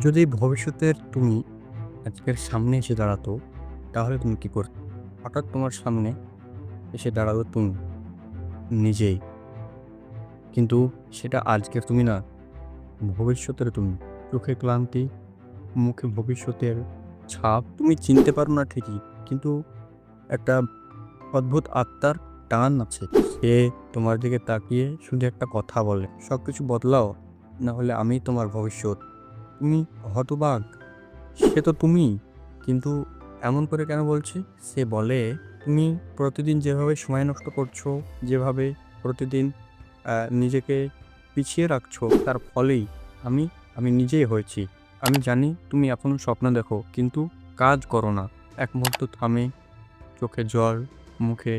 যদি ভবিষ্যতের তুমি আজকের সামনে এসে দাঁড়াতো, তাহলে তুমি কি করতে? হঠাৎ তোমার সামনে এসে দাঁড়াল তুমি, নিজেই। কিন্তু সেটা আজকের তুমি না, ভবিষ্যতের তুমি। চোখে ক্লান্তি, মুখে ভবিষ্যতের ছাপ, তুমি চিনতে পারো না ঠিকই, কিন্তু একটা অদ্ভুত আত্মার টান আছে। সে তোমার দিকে তাকিয়ে শুধু একটা কথা বলে সব কিছু বদলাও না হলে আমি তোমার ভবিষ্যৎ তুমি হতবাক। সে তো তুমি। কিন্তু এমন করে কেন বলছি? সে বলে, তুমি প্রতিদিন যেভাবে সময় নষ্ট করছ, যেভাবে প্রতিদিন নিজেকে পিছিয়ে রাখছো, তার ফলেই আমি আমি নিজেই হয়েছি। আমি জানি তুমি এখন স্বপ্ন দেখো, কিন্তু কাজ করো না। এক মুহূর্ত থামে, চোখে জল, মুখে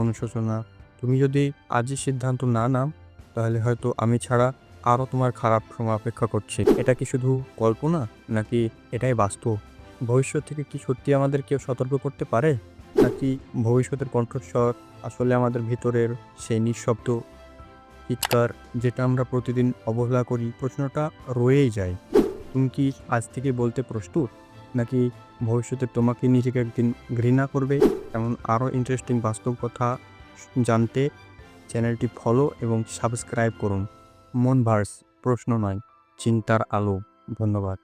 অনুশোচনা। তুমি যদি আজই সিদ্ধান্ত না নাও, তাহলে হয়তো আমি ছাড়া আরও তোমার খারাপ সময় অপেক্ষা করছে। এটা কি শুধু কল্পনা, নাকি এটাই বাস্তব? ভবিষ্যৎ থেকে কি সত্যি আমাদের কেউ সতর্ক করতে পারে? নাকি ভবিষ্যতের কণ্ঠস্বর আসলে আমাদের ভিতরের সেই নিঃশব্দ চিৎকার যেটা আমরা প্রতিদিন অবহেলা করি? প্রশ্নটা রয়েই যায়। তুমি কি আজ থেকে বলতে প্রস্তুত? নাকি ভবিষ্যতে তোমাকে নিজেকে একদিন ঘৃণা করবে? এমন আরও ইন্টারেস্টিং বাস্তব কথা জানতে চ্যানেলটি ফলো এবং সাবস্ক্রাইব করুন। মন ভার্স প্রশ্ন নয় চিন্তার আলো ধন্যবাদ।